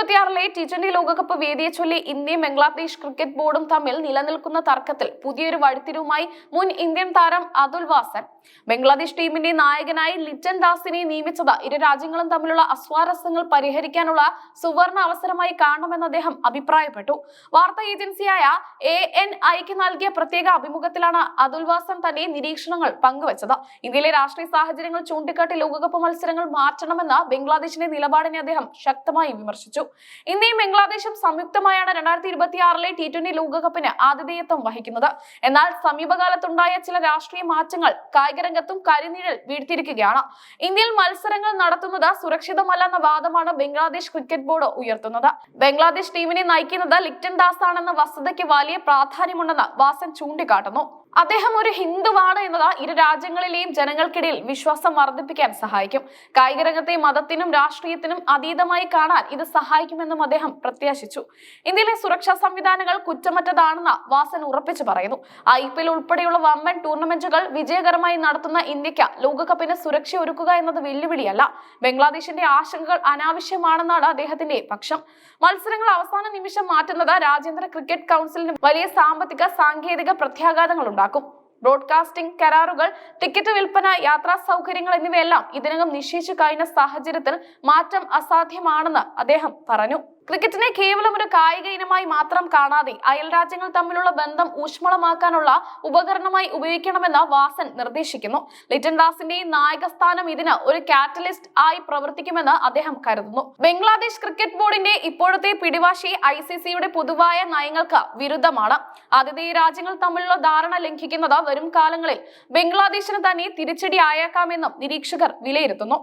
ഇരുപത്തിയാറിലെ T twenty ലോകകപ്പ് വേദിയെ ചൊല്ലി ഇന്ത്യയും ബംഗ്ലാദേശ് ക്രിക്കറ്റ് ബോർഡും തമ്മിൽ നിലനിൽക്കുന്ന തർക്കത്തിൽ പുതിയൊരു വഴിത്തിരിവുമായി മുൻ ഇന്ത്യൻ താരം അതുൽ വാസൻ. ബംഗ്ലാദേശ് ടീമിന്റെ നായകനായി ലിറ്റൻ ദാസിനെ നിയമിച്ചത് ഇരു രാജ്യങ്ങളും തമ്മിലുള്ള അസ്വാരസ്യങ്ങൾ പരിഹരിക്കാനുള്ള സുവർണ അവസരമായി കാണണമെന്ന് അദ്ദേഹം അഭിപ്രായപ്പെട്ടു. വാർത്താ ഏജൻസിയായ എ എൻ ഐക്ക് നൽകിയ പ്രത്യേക അഭിമുഖത്തിലാണ് അതുൽ വാസൻ തന്റെ നിരീക്ഷണങ്ങൾ പങ്കുവച്ചത്. ഇന്ത്യയിലെ രാഷ്ട്രീയ സാഹചര്യങ്ങൾ ചൂണ്ടിക്കാട്ടി ലോകകപ്പ് മത്സരങ്ങൾ മാറ്റണമെന്ന ബംഗ്ലാദേശിന്റെ നിലപാടിനെ അദ്ദേഹം ശക്തമായി വിമർശിച്ചു. ഇന്ത്യയും ബംഗ്ലാദേശും സംയുക്തമായാണ് രണ്ടായിരത്തി ഇരുപത്തിയാറിലെ ടി ട്വന്റി ലോകകപ്പിന് ആതിഥേയത്വം വഹിക്കുന്നത്. എന്നാൽ സമീപകാലത്തുണ്ടായ ചില രാഷ്ട്രീയ മാറ്റങ്ങൾ കായികരംഗത്തും കരിനിഴൽ വീഴ്ത്തിയിരിക്കുകയാണ്. ഇന്ത്യയിൽ മത്സരങ്ങൾ നടത്തുന്നത് സുരക്ഷിതമല്ലെന്ന വാദമാണ് ബംഗ്ലാദേശ് ക്രിക്കറ്റ് ബോർഡ് ഉയർത്തുന്നത്. ബംഗ്ലാദേശ് ടീമിനെ നയിക്കുന്നത് ലിക്ടൺ ദാസ് ആണെന്ന വസ്തുതയ്ക്ക് വലിയ പ്രാധാന്യമുണ്ടെന്ന് വാസൻ ചൂണ്ടിക്കാട്ടുന്നു. അദ്ദേഹം ഒരു ഹിന്ദുവാണ് എന്നത് ഇരു രാജ്യങ്ങളിലെയും ജനങ്ങൾക്കിടയിൽ വിശ്വാസം വർദ്ധിപ്പിക്കാൻ സഹായിക്കും. കായിക രംഗത്തെ മതത്തിനും രാഷ്ട്രീയത്തിനും അതീതമായി കാണാൻ ഇത് സഹായിക്കുമെന്നും അദ്ദേഹം പ്രത്യാശിച്ചു. ഇന്ത്യയിലെ സുരക്ഷാ സംവിധാനങ്ങൾ കുറ്റമറ്റതാണെന്ന് വാസൻ ഉറപ്പിച്ചു പറയുന്നു. ഐ പി എൽ ഉൾപ്പെടെയുള്ള വമ്പൻ ടൂർണമെന്റുകൾ വിജയകരമായി നടത്തുന്ന ഇന്ത്യയ്ക്ക് ലോകകപ്പിന് സുരക്ഷ ഒരുക്കുക എന്നത് വെല്ലുവിളിയല്ല. ബംഗ്ലാദേശിന്റെ ആശങ്കകൾ അനാവശ്യമാണെന്നാണ് അദ്ദേഹത്തിന്റെ പക്ഷം. മത്സരങ്ങൾ അവസാന നിമിഷം മാറ്റുന്നത് രാജ്യാന്തര ക്രിക്കറ്റ് കൗൺസിലിന് വലിയ സാമ്പത്തിക സാങ്കേതിക പ്രത്യാഘാതങ്ങൾ ഉണ്ടാക്കും. ബ്രോഡ്കാസ്റ്റിംഗ് കരാറുകൾ ടിക്കറ്റ് വിൽപ്പന യാത്രാ സൗകര്യങ്ങൾ എന്നിവയെല്ലാം ഇതിനകം നിശ്ചയിച്ചു കഴിഞ്ഞ സാഹചര്യത്തിൽ മാറ്റം അസാധ്യമാണെന്ന് അദ്ദേഹം പറഞ്ഞു. ക്രിക്കറ്റിനെ കേവലം ഒരു കായിക ഇനമായി മാത്രം കാണാതെ അയൽ രാജ്യങ്ങൾ തമ്മിലുള്ള ബന്ധം ഊഷ്മളമാക്കാനുള്ള ഉപകരണമായി ഉപയോഗിക്കണമെന്ന് വാസൻ നിർദ്ദേശിക്കുന്നു. ലിറ്റൻ ദാസിന്റെ നായക സ്ഥാനം ഇതിന് ഒരു കാറ്റലിസ്റ്റ് ആയി പ്രവർത്തിക്കുമെന്ന് അദ്ദേഹം കരുതുന്നു. ബംഗ്ലാദേശ് ക്രിക്കറ്റ് ബോർഡിന്റെ ഇപ്പോഴത്തെ പിടിവാശി ഐ സി സിയുടെ പൊതുവായ നയങ്ങൾക്ക് വിരുദ്ധമാണ്. ആതിഥേയ രാജ്യങ്ങൾ തമ്മിലുള്ള ധാരണ ലംഘിക്കുന്നത് വരും കാലങ്ങളിൽ ബംഗ്ലാദേശിന് തന്നെ തിരിച്ചടി ആയേക്കാമെന്നും നിരീക്ഷകർ വിലയിരുത്തുന്നു.